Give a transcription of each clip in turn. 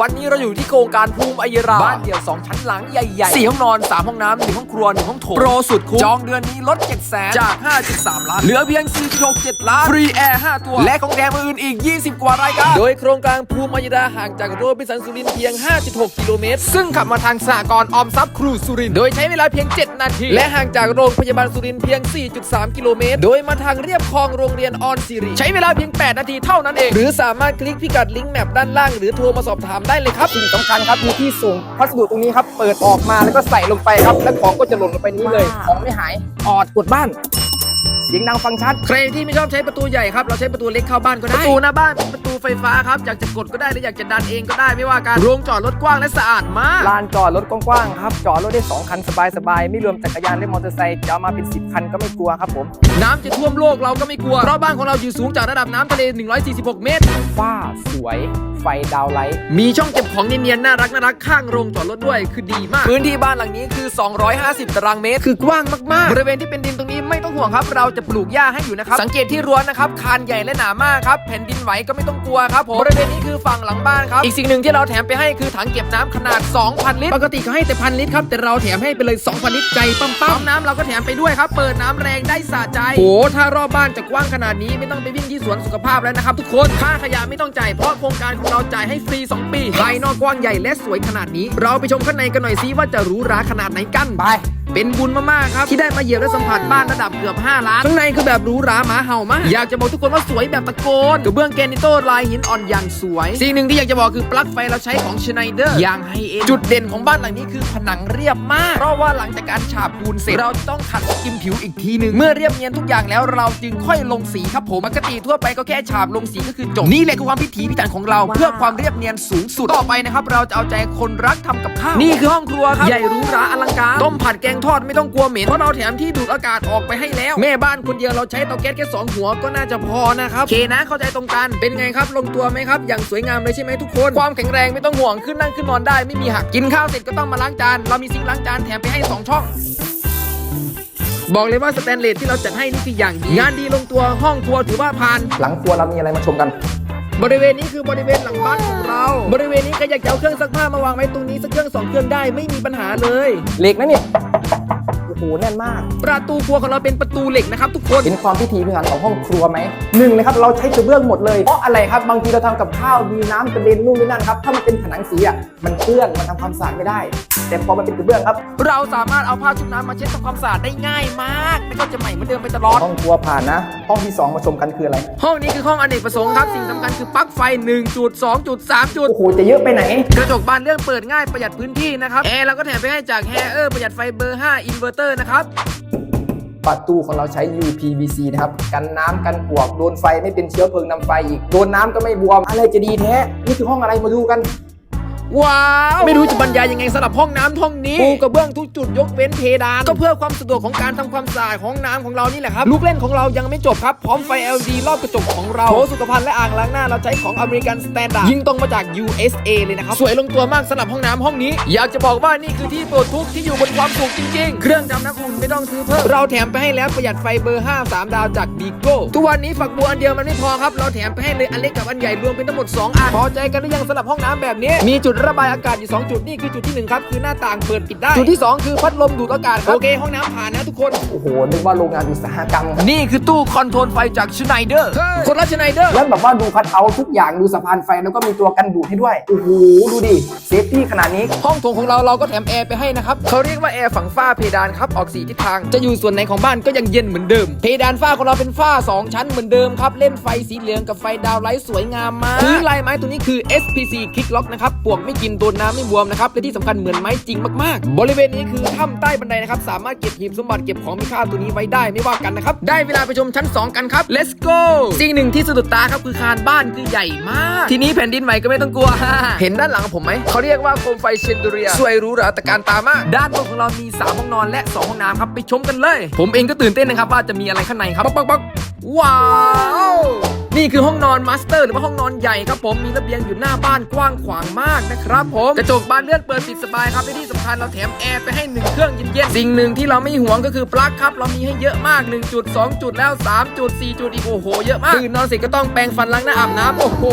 วันนี้เราอยู่ที่โครงการภูมิอัยราบ้านเดี่ยว 2 ชั้นหลังใหญ่ๆ 4 ห้องนอน 3 ห้องน้ำ1ห้องครัว1ห้องโถงโปรสุดคุ้มจองเดือนนี้ลด7แสนจาก 5.3 ล้าน เหลือเพียง 4.67 ล้าน ฟรีแอร์ 5 ตัว และของแถมอื่นอีก 20 กว่ารายการ โดยโครงการภูมิอัยราห่างจากโรบินสันสุรินทร์เพียง 5.6 กิโลเมตร ซึ่งขับมาทางสหกรณ์ออมทรัพย์ครูสุรินทร์โดยใช้เวลาเพียง 7 นาที และห่างจากโรงพยาบาลสุรินทร์เพียง 4.3 กิโลเมตร โดยมาทางเรียบคลองโรงเรียนออนซิริใช้เวลาเพียง 8 นาทีเท่านั้นเอง หรือสามารถคลิกพิกัดลิงก์แมปด้านล่างหรือโทรมาสอบถามได้เลยครับสิ่งสำคัญครับมีที่ส่งพัสดุตรงนี้ครับเปิดออกมาแล้วก็ใส่ลงไปครับ แล้วของก็จะหล่นลงไปนี้เลย ของไม่หายออดกดบ้านเสียงดังฟังชัด ใครที่ไม่ชอบใช้ประตูใหญ่ครับ เราใช้ประตูเล็กเข้าบ้านก็ได้ ประตูหน้าบ้านเป็นประตูไฟฟ้าครับ อยากจะกดก็ได้หรืออยากจะดันเองก็ได้ไม่ว่ากัน โรงจอดรถกว้างและสะอาดมาก ลานจอดรถกว้างๆครับ จอดรถได้ 2 คันสบายๆ ไม่รวมจักรยานและมอเตอร์ไซค์จะเอามาเป็น 10 คันก็ไม่กลัวครับผม น้ำจะท่วมโลกเราก็ไม่กลัว เพราะบ้านของเราอยู่สูงจากระดับน้ำทะเล 146 เมตรฝ้าสวย ไฟดาวไลท์ มีช่องเก็บของเนียนๆน่ารักน่ารักข้างโรงจอดรถด้วย คือดีมาก พื้นที่บ้านหลังนี้คือ 250 ตารางเมตร คือกว้างมากๆ บริเวณที่เป็นดินตรงนี้ไม่ต้องห่วงครับ เราจะปลูกหญ้าให้อยู่นะครับ สังเกตที่รั้วนะครับ คานใหญ่และหนามากครับ แผ่นดินไหวก็ไม่ต้องกลัวครับผมบริเวณนี้คือฝั่งหลังบ้านครับ อีกสิ่งหนึ่งที่เราแถมไปให้คือถังเก็บน้ำขนาด 2,000 ลิตร ปกติเขาให้แต่พันลิตรครับ แต่เราแถมให้ไปเลย 2,000 ลิตรใจปั๊มๆน้ำเราก็แถมไปด้วยครับ เปิดน้ำแรงได้สะใจ โอ้ถ้ารอบบ้านจะกว้างขนาดนี้ไม่ต้องไปวิ่งที่สวนสุขภาพแล้วนะครับทุกคน ค่าขยะไม่ต้องจ่ายเพราะโครงการของเราจ่ายให้ฟรี 2 ปีภายนอกกว้างใหญ่และสวยขนาดนี้ เราไปชมข้างในกันหน่อยซิว่าจะหรูหราขนาดไหนกันไป เป็นบุญมากๆครับที่ได้มาเหยียบและสัมผัสบ้านระดับเกือบ 5 ล้าน ข้างในคือแบบหรูหราหมาเห่ามาก อยากจะบอกทุกคนว่าสวยแบบตะโกนกระเบื้องแกรนิโตลายหินอ่อนอย่างสวย สิ่งหนึ่งที่อยากจะบอกคือปลั๊กไฟเราใช้ของชไนเดอร์อย่างไฮเอ็นจุดเด่นของบ้านหลังนี้คือผนังเรียบมาก เพราะว่าหลังจากการฉาบปูนเสร็จเราต้องขัดสกิมผิวอีกทีหนึ่งเมื่อเรียบเนียนทุกอย่างแล้วเราจึงค่อยลงสีครับผมปกติทั่วไปก็แค่ฉาบลงสีก็คือจบนี่แหละคือความพิถีพิถันของเรา เพื่อความเรียบเนียนสูงสุดต่อไปนะครับเราจะเอาใจคนรักทำกับข้าวนี่คือห้องครัวครับใหญ่หรูหราอลังการต้มผัดแกงทอดไม่ต้องกลัวเหม็นเพราะเราแถมที่ดูดอากาศออกไปให้แล้ว แม่บ้านคนเดียวเราใช้เตาแก๊สแค่สองหัวก็น่าจะพอนะครับเคนะเข้าใจตรงกันเป็นไงครับลงตัวไหมครับ อย่างสวยงามเลยใช่ไหมทุกคน ความแข็งแรงไม่ต้องห่วงขึ้นนั่งขึ้นนอนได้ไม่มีหักกินข้าวเสร็จก็ต้องมาล้างจานเรามีซิงค์ล้างจานแถมไปให้สองช่องบอกเลยว่าสแตนเลสที่เราจัดให้นี่คืออย่างดีงานดีลงตัวห้องครัวถือว่าผ่าน หลังครัวเรามีอะไรมาชมกัน บริเวณนี้คือบริเวณหลังบ้านของเรา บริเวณนี้ใครอยากจะเอาเครื่องซักผ้ามาวางไว้ตรงนี้สักเครื่องสองเครื่องได้ไม่มีปัญหาเลยเหล็กนะเนี่ย หแน่นมาก ประตูครัวของเราเป็นประตูเหล็กนะครับทุกคนเห็นความพิถีพิถันของห้องครัวไหมหนึ่งเลยครับเราใช้กระเบื้องหมดเลยเพราะอะไรครับบางทีเราทำกับข้าวมีน้ำกระเด็นนู่นนี่นั่นครับถ้ามันเป็นผนังสีอะมันเปื้อนมันทำความสะอาดไม่ได้ แต่พอมันเป็นกระเบื้องครับ เราสามารถเอาผ้าชุบน้ำมาเช็ดทำความสะอาดได้ง่ายมากแล้วก็จะใหม่เหมือนเดิมไปตลอด ห้องครัวผ่านนะ ห้องที่สองมาชมกันคืออะไร ห้องนี้คือห้องอเนกประสงค์ครับสิ่งสำคัญคือปลั๊กไฟ1จุด2จุด3จุด โอ้โหจะเยอะไปไหน กระจกบานเรื่องเปิดง่ายประหยัดพื้นที่นะครับแอร์เราก็แถมไปให้จากแฮเออร์ประหยัดไฟเบอร์ 5 อินเวอร์เตอร์นะครับประตูของเราใช้ UPVC นะครับ กันน้ำกันปวก โดนไฟไม่เป็นเชื้อเพลิงนำไฟอีก โดนน้ำก็ไม่บวม อะไรจะดีแท้ นี่คือห้องอะไรมาดูกัน ว้าว ไม่รู้จะบรรยายยังไงสำหรับห้องน้ำห้องนี้ปูกระเบื้องทุกจุดยกเว้นเพดาน ก็เพื่อความสะดวกของการทำความสะอาดของน้ำของเรานี่แหละครับ ลูกเล่นของเรายังไม่จบครับ พร้อมไฟ LED รอบกระจกของเราโถสุขภัณฑ์และอ่างล้างหน้าเราใช้ของอเมริกันสแตนดาร์ดยิงตรงมาจาก USA เลยนะครับ สวยลงตัวมากสำหรับห้องน้ำห้องนี้ อยากจะบอกว่านี่คือที่ปลดทุกข์ที่อยู่บนความสุขจริงๆ เครื่องทำน้ำอุ่นไม่ต้องซื้อเพิ่ม เราแถมไปให้แล้วประหยัดไฟเบอร์ 5 3 ดาวจากบีโก้ทุกวันนี้ฝักบัวอันเดียวมันไม่พอครับ เราแถมไปให้เลยอันเล็กกับอันใหญ่รวมเป็นทั้งหมด 2 อันพอใจกันหรือยังสำหรับห้องน้ำแบบนี้ มีจุดระบายอากาศอยู่ 2 จุดนี่คือจุดที่ 1 ครับ คือหน้าต่างเปิดปิดได้ จุดที่ 2 คือพัดลมดูดอากาศครับ โอเค ห้องน้ำผ่านนะทุกคน โอ้โห นึกว่าโรงงานอุตสาหกรรมนี่คือตู้คอนโทรลไฟจากชไนเดอร์คนละชไนเดอร์แล้วแบบว่าดูคัดเอาท์ทุกอย่างดูสะพานไฟแล้วก็มีตัวกันดูดให้ด้วยโอ้โหดูดิเซฟตี้ขนาดนี้ห้องโถงของเราเราก็แถมแอร์ไปให้นะครับเขาเรียกว่าแอร์ฝังฝ้าเพดานครับออกสีทิศทางจะอยู่ส่วนไหนของบ้านก็ยังเย็นเหมือนเดิม เพดานฝ้าของเราเป็นฝ้า 2 ชั้นเหมือนเดิมครับเล่นไฟสีเหลืองกับไฟดาวไลท์สวยงามมากพื้นลายไม้ตัวนี้คือ SPC Kick Lock นะครับปลวกไม่กินโดนน้ำไม่บวมนะครับและที่สำคัญเหมือนไม้จริงมากๆ บริเวณนี้คือถ้ำใต้บันไดนะครับสามารถเก็บหีบสมบัติเก็บของมีค่าตัวนี้ไว้ได้ไม่ว่ากันนะครับได้เวลาไปชมชั้น 2 กันครับ let's go สิ่งหนึ่งที่สะดุดตาครับคือคานบ้านคือใหญ่มาก ทีนี้แผ่นดินไหวก็ไม่ต้องกลัว เห็นด้านหลังผมไหมเขาเรียกว่าโคมไฟเชนเดเรียสวยหรูหราตะการตามาก ด้านบนของเรามี3ห้องนอนและ2ห้องน้ำครับไปชมกันเลย ผมเองก็ตื่นเต้นนะครับว่าจะมีอะไรข้างในครับปักปักปักว้าว นี่คือห้องนอนมาสเตอร์หรือว่าห้องนอนใหญ่ครับผมมีระเบียงอยู่หน้าบ้านกว้างขวางมากนะครับผมกระจกบานเลื่อนเปิดปิดสบายครับและที่สำคัญเราแถมแอร์ไปให้หนึ่งเครื่องเย็นๆสิ่งหนึ่งที่เราไม่ห่วงก็คือปลั๊กครับเรามีให้เยอะมาก1จุด2จุดแล้ว3จุด4จุดอีกโอ้โหเยอะมากตื่นนอนเสร็จก็ต้องแปรงฟันล้างหน้าอาบน้ำโอ้โห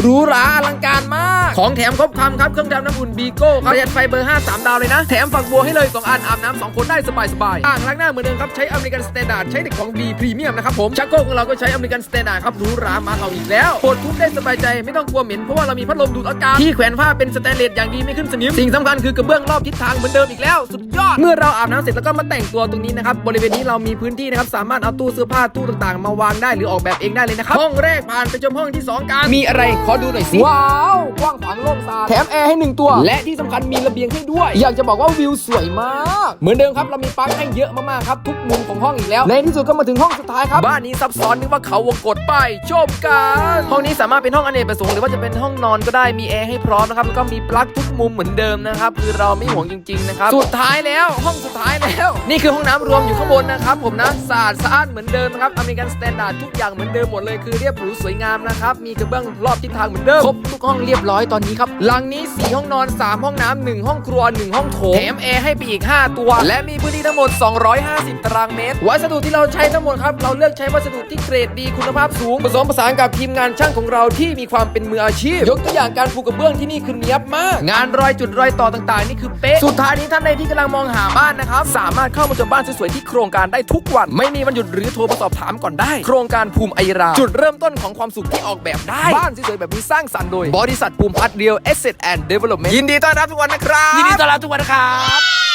หรูหราอลังการมาก ของแถมครบครันครับเครื่องทำน้ำอุ่นบีโก้ครับประหยัดไฟเบอร์ 5 3 ดาวเลยนะ แถมฝักบัวให้เลย2อันอาบน้ำ2คนได้สบายๆอ่างล้างหน้าเหมือนเดิมครับใช้อเมริกันสแตนดาร์ดใช้เด็กของดีพรีเมียมนะครับผมชักโครกของเราก็ใช้อเมริกันสแตนดาร์ดครับหรูหรามาเราอีกแล้วปวดทุบได้สบายใจไม่ต้องกลัวเหม็นเพราะว่าเรามีพัดลมดูดอากาศที่แขวนผ้าเป็นสแตนเลสอย่างดีไม่ขึ้นสนิมสิ่งสำคัญคือกระเบื้องรอบทิศทางเหมือนเดิมอีกแล้วสุดยอด เมื่อเราอาบน้ำเสร็จแล้วก็มาแต่งตัวตรงนี้นะครับบริเวณนี้เรามีพื้นที่นะครับสามารถเอาตู้เสื้อผ้าตู้ต่างๆ มาวางได้หรือออกแบบเองได้เลยนะครับห้องแรกผ่านไปชมห้องที่สองกันมีอะไรขอดูหน่อยสิว้าวกว้างขวางโล่งสะอาดแถมแอร์ให้หนึ่งตัว และที่สำคัญมีระเบียงให้ด้วย อยากจะบอกว่าวิวสวยมาก เหมือนเดิมครับเรามีปลั๊กให้เยอะมากๆครับทุกมุมของห้องอีกแล้วในที่สุดก็มาถึงห้องสุดท้ายครับบ้านนี้ซับซ้อนนึกว่าเขาวงกดไปชมกันห้องนี้สามารถเป็นห้องอเนกประสงค์หรือว่าจะเป็นห้องนอนก็ได้มีแอร์ให้พร้อมนะครับแล้วก็มีปลั๊กทุกมุมเหมือนเดิมนะครับคือเราไม่ห่วงจริงๆนะครับสุดท้ายแล้วห้องสุดท้ายแล้วนี่คือห้องน้ำรวมอยู่ข้างบนนะครับผมนะสะอาดสะอาดเหมือนเดิมนะครับอเมริกันสแตนดาร์ดทุกอย่างเหมือนเดิมหมดเลยคือเรียบหรูสวยงามนะครับมีกระเบื้องรอบทิศทางเหมือนเดิมครบทุกห้องเรียบร้อยตอนนี้ครับหลังนี้สี่ห้องนอนสามห้องน้ำหนึ่งห้องครัวหนึ่งห้องโถงแถมแอร์ให้ไปอีก 5 ตัว และมีพื้นที่ทั้งหมด 250 ตารางเมตร วัสดุที่เราใช้ทั้งหมดครับเราเลือกใช้วัสดุที่เกรดดีคุณภาพสูง ผสมผสานกับทีมงานช่างของเราที่มีความเป็นมืออาชีพ ยกตัวอย่างการปูกระเบื้องที่นี่คือเนียบมาก งานรอยจุดรอยต่อต่างๆ นี่คือเป๊ะ สุดท้ายนี้ท่านใดที่กำลังมองหาบ้านนะครับ สามารถเข้ามาชมบ้านสวยๆที่โครงการได้ทุกวัน ไม่มีวันหยุดหรือโทรมาสอบถามก่อนได้ โครงการภูมิไอราจุดเริ่มต้นของความสุขที่ออกแบบได้ บ้านสวยๆแบบนี้สร้างสรรค์โดยบริษัทภูมิพัฒน์เรียวเอสเซทแอนด์เดเวล็อปเมนต์ยินดีต้อนรับทุกวันนะครับยินดีต้อนรับทุกคนนะครับ